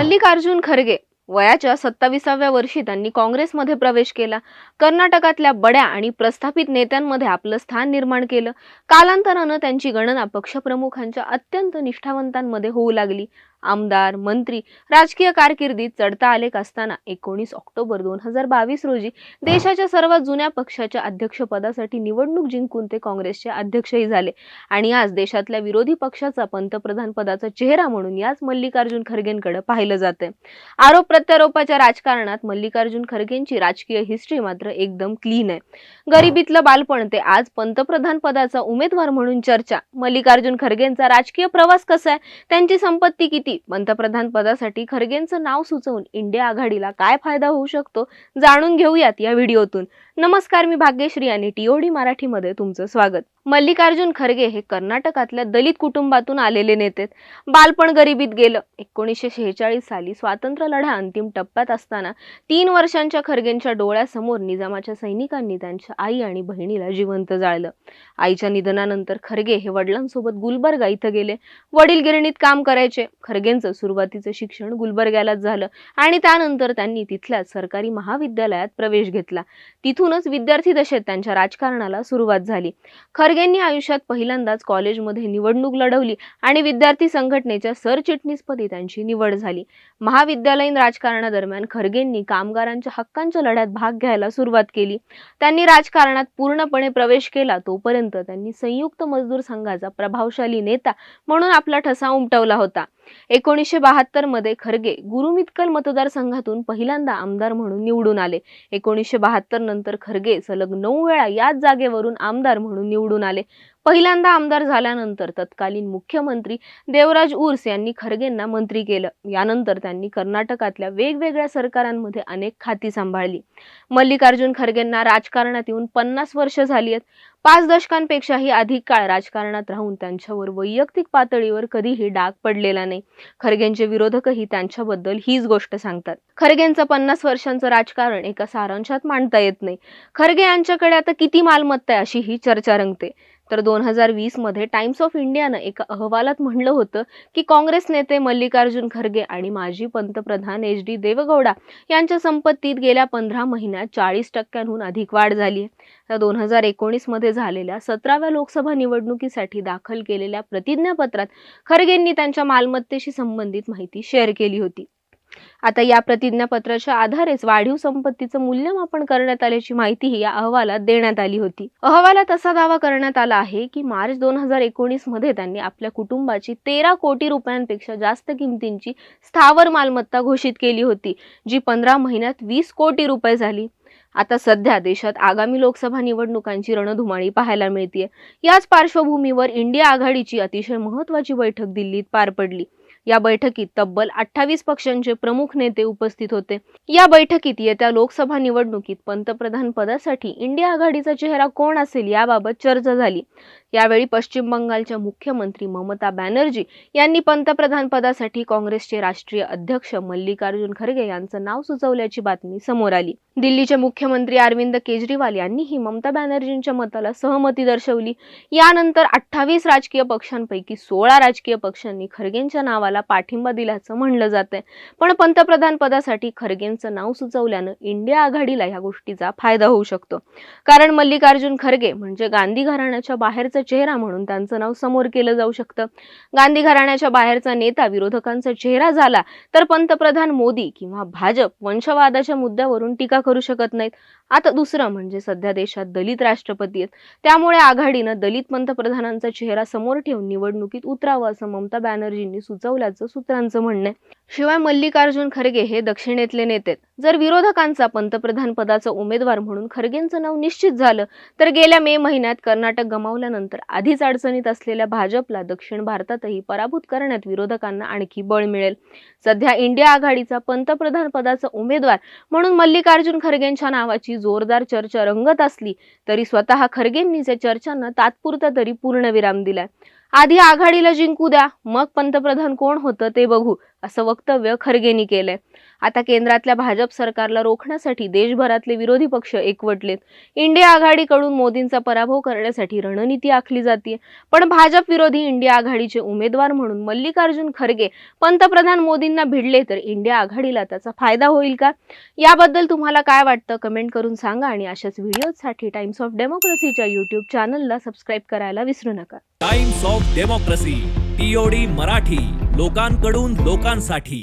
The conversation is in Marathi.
मल्लिकार्जुन खरगे वयाच्या सत्ताविसाव्या वर्षी त्यांनी काँग्रेसमध्ये प्रवेश केला. कर्नाटकातल्या बड्या आणि प्रस्थापित नेत्यांमध्ये आपलं स्थान निर्माण केलं. कालांतरानं त्यांची गणना पक्षप्रमुखांच्या अत्यंत निष्ठावंतांमध्ये होऊ लागली. आमदार मंत्री राजकीय कारकिर्दीत चढता आलेख असताना एकोणीस ऑक्टोबर दोन हजार बावीस रोजी देशाच्या सर्वात जुन्या पक्षाच्या अध्यक्षपदासाठी निवडणूक जिंकून ते काँग्रेसचे अध्यक्षही झाले. आणि आज देशातल्या विरोधी पक्षाचा पंतप्रधान पदाचा चेहरा म्हणून याच मल्लिकार्जुन खरगेंकडे पाहिलं जाते आरोप प्रत्यारोपाच्या राजकारणात मल्लिकार्जुन खरगेंची राजकीय हिस्ट्री मात्र एकदम क्लीन आहे. गरिबीतलं बालपण ते आज पंतप्रधान पदाचा उमेदवार म्हणून चर्चा. मल्लिकार्जुन खरगेंचा राजकीय प्रवास कसा आहे? त्यांची संपत्ती किती पंतप्रधान पदासाठी खरगेंचं नाव सुचवून इंडिया आघाडीला काय फायदा होऊ शकतो जाणून घेऊयात या व्हिडिओतून. नमस्कार मी भाग्यश्री आणि टीओडी मराठीमध्ये तुमचं स्वागत. मल्लिकार्जुन खरगे हे कर्नाटकातल्या दलित कुटुंबातून आलेले नेते. बालपण गरिबीत गेलं. एकोणीसशे शेहेचाळीस साली स्वातंत्र्य लढा अंतिम टप्प्यात असताना तीन वर्षांच्या खरगेंच्या डोळ्यासमोर निजामाच्या सैनिकांनी त्यांच्या आई आणि बहिणीला जिवंत जाळलं. आईच्या निधनानंतर खरगे हे वडिलांसोबत गुलबर्गा इथं गेले. वडील गिरणीत काम करायचे. खरगेंचं सुरुवातीचं शिक्षण गुलबर्ग्यालाच झालं आणि त्यानंतर त्यांनी तिथल्याच सरकारी महाविद्यालयात प्रवेश घेतला. तिथून तेव्हापासूनच विद्यार्थी दशेत त्यांच्या राजकारणाला सुरुवात झाली. खरगेंनी आयुष्यात पहिल्यांदाच कॉलेजमध्ये निवडणूक लढवली आणि विद्यार्थी संघटनेच्या सरचिटणीसपदी त्यांची निवड झाली. महाविद्यालयीन राजकारणादरम्यान खरगेंनी कामगारांच्या हक्कांच्या लढ्यात भाग घ्यायला सुरुवात केली. त्यांनी राजकारणात पूर्णपणे प्रवेश केला तोपर्यंत त्यांनी संयुक्त मजदूर संघाचा प्रभावशाली नेता म्हणून आपला ठसा उमटवला होता. एकोणीसशे बहात्तरमध्ये खरगे गुरुमितकल मतदारसंघातून पहिल्यांदा आमदार म्हणून निवडून आले. एकोणीसशे बहात्तर नंतर खरगे सलग नऊ वेळा याच जागेवरून आमदार म्हणून निवडून आले. पहिल्यांदा आमदार झाल्यानंतर तत्कालीन मुख्यमंत्री देवराज उर्स यांनी खरगेंना मंत्री केलं. यानंतर त्यांनी कर्नाटकातल्या वेगवेगळ्या सरकारांमध्ये अनेक खाती सांभाळली. मल्लिकार्जुन खरगेंना राजकारणात येऊन पन्नास वर्ष झाली आहेत. पाच दशकांपेक्षाही अधिक काळ राजकारणात राहून त्यांच्यावर वैयक्तिक पातळीवर कधीही डाग पडलेला नाही. खरगेंचे विरोधकही त्यांच्याबद्दल हीच गोष्ट सांगतात. खरगेंचं पन्नास वर्षांचं राजकारण एका सारांशात मांडता येत नाही. खरगे यांच्याकडे आता किती मालमत्ता आहे अशी ही चर्चा रंगते. तर दोन हजार वीसमध्ये टाईम्स टाइम्स ऑफ इंडियानं एका अहवालात म्हणलं होतं की काँग्रेस नेते मल्लिकार्जुन खरगे आणि माजी पंतप्रधान एच डी देवगौडा यांच्या संपत्तीत गेल्या पंधरा महिन्यात चाळीस टक्क्यांहून अधिक वाढ झाली आहे. तर दोन हजार एकोणीसमध्ये झालेल्या सतराव्या लोकसभा निवडणुकीसाठी दाखल केलेल्या प्रतिज्ञापत्रात खरगेंनी त्यांच्या मालमत्तेशी संबंधित माहिती शेअर केली होती. आता या प्रतिज्ञापत्राच्या आधारेच वाढीव संपत्तीचं मूल्यमापन करण्यात आल्याची माहितीही या अहवालात देण्यात आली होती. अहवालात असा दावा करण्यात आला आहे की मार्च दोन हजार एकोणीसमध्ये त्यांनी आपल्या कुटुंबाची तेरा कोटी रुपयांपेक्षा जास्त किमतींची स्थावर मालमत्ता घोषित केली होती जी पंधरा महिन्यात वीस कोटी रुपये झाली. आता सध्या देशात आगामी लोकसभा निवडणुकांची रणधुमाळी पाहायला मिळते याच पार्श्वभूमीवर इंडिया आघाडीची अतिशय महत्वाची बैठक दिल्लीत पार पडली. या बैठकीत तब्बल अठ्ठावीस पक्षांचे प्रमुख नेते उपस्थित होते. या बैठकीत येत्या लोकसभा निवडणुकीत पंतप्रधान पदासाठी इंडिया आघाडीचा चेहरा कोण असेल याबाबत चर्चा झाली. यावेळी पश्चिम बंगालच्या मुख्यमंत्री ममता बॅनर्जी यांनी पंतप्रधान पदासाठी काँग्रेसचे राष्ट्रीय अध्यक्ष मल्लिकार्जुन खरगे यांचं नाव सुचवल्याची बातमी समोर आली. दिल्लीचे मुख्यमंत्री अरविंद केजरीवाल यांनीही ममता बॅनर्जींच्या मताला सहमती दर्शवली. यानंतर अठ्ठावीस राजकीय पक्षांपैकी सोळा राजकीय पक्षांनी खरगेंच्या नावाला पाठिंबा दिल्याचं म्हणलं जात आहे पण पंतप्रधान पदासाठी खरगेंचं नाव सुचवल्यानं इंडिया आघाडीला या गोष्टीचा फायदा होऊ शकतो. कारण मल्लिकार्जुन खरगे म्हणजे गांधी घराण्याच्या बाहेरचा चेहरा म्हणून त्यांचं नाव समोर केलं जाऊ शकतं. गांधी घराण्याच्या बाहेरचा नेता विरोधकांचा चेहरा झाला तर पंतप्रधान मोदी किंवा भाजप वंशवादाच्या मुद्द्यावरून टीका करू शकत नाहीत. आता दुसरं म्हणजे सध्या देशात दलित राष्ट्रपती आहेत. त्यामुळे आघाडीनं दलित पंतप्रधानांचा चेहरा समोर ठेवून निवडणुकीत उतरावं असं ममता बॅनर्जींनी सुचवल्याचं सूत्रांचं म्हणणं आहे. शिवाय मल्लिकार्जुन खरगे हे दक्षिणेतले नेते. जर विरोधकांचा पंतप्रधान पदाचा उमेदवार म्हणून खरगेंचं नाव निश्चित झालं तर गेल्या मे महिन्यात कर्नाटक गमावल्यानंतर आधीच अडचणीत असलेल्या भाजपला दक्षिण भारतातही पराभूत करण्यात विरोधकांना आणखी बळ मिळेल. सध्या इंडिया आघाडीचा पंतप्रधान पदाचा उमेदवार म्हणून मल्लिकार्जुन खरगेंच्या नावाची जोरदार चर्चा रंगत असली तरी स्वतः खरगेंनीच या चर्चांना तात्पुरता तरी पूर्णविराम दिलाय. आधी आघाडीला जिंकू द्या मग पंतप्रधान कोण होतं ते बघू. असं वक्तव्य खरगेंनी केलंय. आता केंद्रातल्या भाजप सरकारला रोखण्यासाठी देशभरातले विरोधी पक्ष एकवटलेत. इंडिया आघाडीकडून मोदींचा पराभव करण्यासाठी रणनीती आखली जाते पण भाजप विरोधी इंडिया आघाडीचे उमेदवार म्हणून मल्लिकार्जुन खरगे पंतप्रधान मोदींना भिडले तर इंडिया आघाडीला त्याचा फायदा होईल का? याबद्दल तुम्हाला काय वाटतं? कमेंट करून सांगा आणि अशाच व्हिडिओसाठी टाइम्स ऑफ डेमोक्रेसीच्या युट्यूब चॅनलला सबस्क्राईब करायला विसरू नका. Times of Democracy. TOD Marathi लोकांकडून लोकांसाठी.